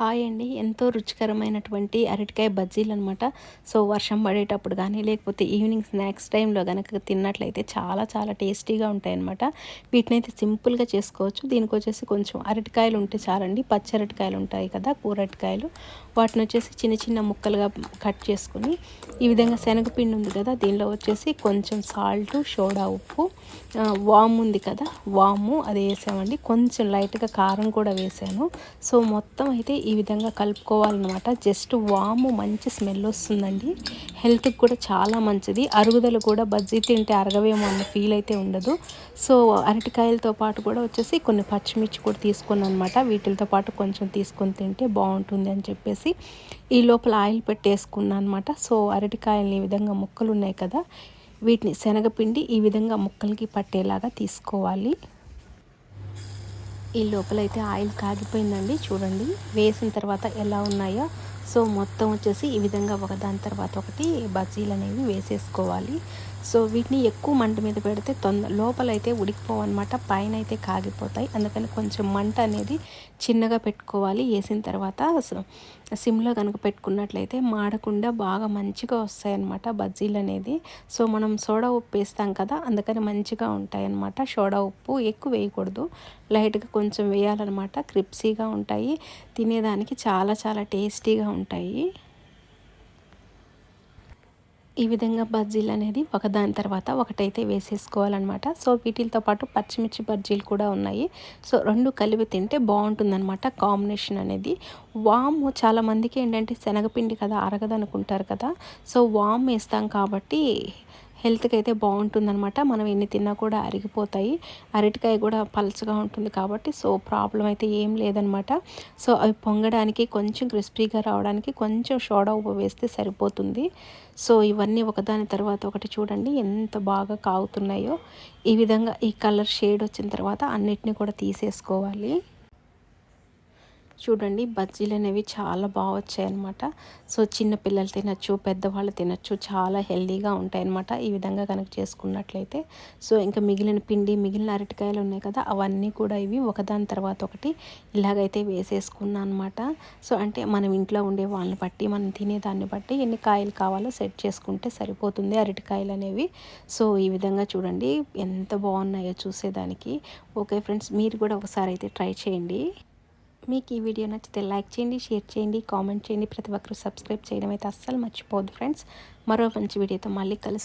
Hi అండి. ఎంతో రుచికరమైనటువంటి అరటికాయ బజ్జీలు అనమాట సో వర్షం పడేటప్పుడు కానీ లేకపోతే ఈవినింగ్ స్నాక్స్ టైంలో కనుక తిన్నట్లయితే చాలా చాలా టేస్టీగా ఉంటాయన్నమాట. వీటిని అయితే సింపుల్గా చేసుకోవచ్చు. దీనికి వచ్చేసి కొంచెం అరటికాయలు ఉంటే చాలండి. పచ్చి అరటికాయలు ఉంటాయి కదా కూరటికాయలు వాటిని వచ్చేసి చిన్న చిన్న ముక్కలుగా కట్ చేసుకుని ఈ విధంగా శనగపిండి ఉంది కదా దీనిలో వచ్చేసి కొంచెం సాల్ట్ సోడా ఉప్పు వాము ఉంది కదా వాము అది వేసామండి. కొంచెం లైట్గా కారం కూడా వేసాను. సో మొత్తం అయితే ఈ విధంగా కలుపుకోవాలన్నమాట. జస్ట్ వాము మంచి స్మెల్ వస్తుందండి. హెల్త్కి కూడా చాలా మంచిది. అరుగుదల కూడా బజ్జీ తింటే అరగవేమో అన్న ఫీల్ అయితే ఉండదు. సో అరటికాయలతో పాటు కూడా వచ్చేసి కొన్ని పచ్చిమిర్చి కూడా తీసుకున్నాను అనమాట వీటితో పాటు కొంచెం తీసుకొని తింటే బాగుంటుంది అని చెప్పేసి ఈ లోపల ఆయిల్ పెట్టేసుకున్నాను అనమాట సో అరటికాయలని ఈ విధంగా ముక్కలు ఉన్నాయి కదా వీటిని శనగపిండి ఈ విధంగా ముక్కలకి పట్టేలాగా తీసుకోవాలి. ఈ లోపలైతే ఆయిల్ కాగిపోయిందండి చూడండి. వేసిన తర్వాత ఎలా ఉన్నాయో సో మొత్తం వచ్చేసి ఈ విధంగా ఒకదాని తర్వాత ఒకటి బజ్జీలు అనేవి వేసేసుకోవాలి. సో వీటిని ఎక్కువ మంట మీద పెడితే తొంద లోపలైతే ఉడికిపోవన్నమాట పైన అయితే కాగిపోతాయి. అందుకని కొంచెం మంట అనేది చిన్నగా పెట్టుకోవాలి. వేసిన తర్వాత సిమ్లో కనుక పెట్టుకున్నట్లయితే మాడకుండా బాగా మంచిగా వస్తాయన్నమాట బజ్జీలు అనేది. సో మనం సోడా ఉప్పు వేస్తాం కదా అందుకని మంచిగా ఉంటాయన్నమాట. సోడా ఉప్పు ఎక్కువ వేయకూడదు. లైట్గా కొంచెం వేయాలన్నమాట. క్రిప్సీగా ఉంటాయి. తినేదానికి చాలా చాలా టేస్టీగా ఉంటాయి ఉంటాయి. ఈ విధంగా బజ్జీలు అనేది ఒకదాని తర్వాత ఒకటైతే వేసేసుకోవాలన్నమాట. సో వీటితో పాటు పచ్చిమిర్చి బజ్జీలు కూడా ఉన్నాయి. సో రెండు కలిపి తింటే బాగుంటుందన్నమాట కాంబినేషన్ అనేది. వామ్ చాలామందికి ఏంటంటే శనగపిండి కదా అరగదనుకుంటారు కదా. సో వామ్ వేస్తాం కాబట్టి హెల్త్కి అయితే బాగుంటుందన్నమాట. మనం ఎన్ని తిన్నా కూడా అరిగిపోతాయి. అరటికాయ కూడా పల్చగా ఉంటుంది కాబట్టి సో ప్రాబ్లం అయితే ఏం లేదనమాట సో అవి పొంగడానికి కొంచెం క్రిస్పీగా రావడానికి కొంచెం సోడా ఉప్పు వేస్తే సరిపోతుంది. సో ఇవన్నీ ఒకదాని తర్వాత ఒకటి చూడండి ఎంత బాగా కాగుతున్నాయో. ఈ విధంగా ఈ కలర్ షేడ్ వచ్చిన తర్వాత అన్నిటిని కూడా తీసేసుకోవాలి. చూడండి బజ్జీలు అనేవి చాలా బాగా వచ్చాయన్నమాట. సో చిన్న పిల్లలు తినచ్చు పెద్దవాళ్ళు తినచ్చు చాలా హెల్దీగా ఉంటాయన్నమాట ఈ విధంగా కనుక చేసుకున్నట్లయితే. సో ఇంకా మిగిలిన పిండి మిగిలిన అరటికాయలు ఉన్నాయి కదా అవన్నీ కూడా ఇవి ఒకదాని తర్వాత ఒకటి ఇలాగైతే వేసేసుకున్నా అనమాట సో అంటే మనం ఇంట్లో ఉండే వాళ్ళని బట్టి మనం తినేదాన్ని బట్టి ఎన్ని కాయలు కావాలో సెట్ చేసుకుంటే సరిపోతుంది అరటికాయలు అనేవి. సో ఈ విధంగా చూడండి ఎంత బాగున్నాయో చూసేదానికి. ఓకే ఫ్రెండ్స్ మీరు కూడా ఒకసారి అయితే ట్రై చేయండి. మీకు ఈ వీడియో నచ్చితే లైక్ చేయండి షేర్ చేయండి కామెంట్ చేయండి. ప్రతి ఒక్కరు సబ్స్క్రైబ్ చేయడం అయితే అస్సలు మర్చిపోదు ఫ్రెండ్స్. మరో మంచి వీడియోతో మళ్ళీ కలిసి